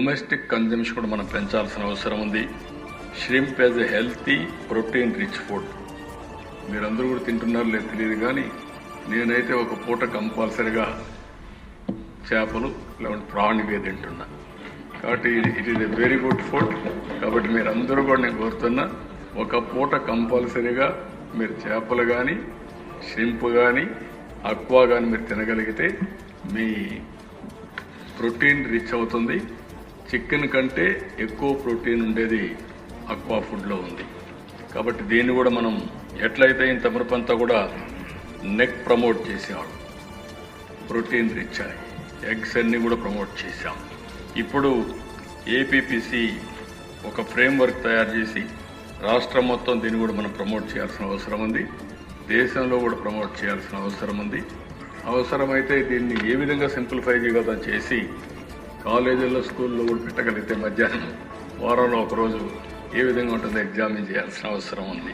Domestic consumption కూడా మనం పెంచాల్సిన అవసరం ఉంది. Shrimp as a healthy protein rich food మీరందరూ కూడా తింటున్నారు లేదు తెలియదు కానీ నేనైతే ఒక పూట కంపల్సరిగా చేపలు లేకుంటే ప్రాణివే తింటున్నా. కాబట్టి it is a very good food కాబట్టి మీరందరూ కూడా నేను కోరుతున్నా ఒక పూట కంపల్సరీగా మీరు చేపలు కానీ షింప్ కానీ అక్వా కానీ మీరు తినగలిగితే మీ ప్రోటీన్ రిచ్ అవుతుంది. చికెన్ కంటే ఎక్కువ ప్రోటీన్ ఉండేది అక్వా ఫుడ్లో ఉంది. కాబట్టి దీన్ని కూడా మనం ఎట్లయితే ఇంత మునుపంతా కూడా నెక్ ప్రమోట్ చేసాం ప్రోటీన్ రిచ్ అని ఎగ్స్ అన్ని కూడా ప్రమోట్ చేశాం. ఇప్పుడు ఏపీపీసీ ఒక ఫ్రేమ్వర్క్ తయారు చేసి రాష్ట్రం మొత్తం దీన్ని కూడా మనం ప్రమోట్ చేయాల్సిన అవసరం ఉంది. దేశంలో కూడా ప్రమోట్ చేయాల్సిన అవసరం ఉంది. అవసరమైతే దీన్ని ఏ విధంగా సింప్లిఫై చేయగలం చేసి కాలేజీల్లో స్కూల్లో కూడా పెట్టగలిగితే మధ్యాహ్నం వారంలో ఒకరోజు ఏ విధంగా ఉంటుందో ఎగ్జామిన్ చేయాల్సిన అవసరం ఉంది.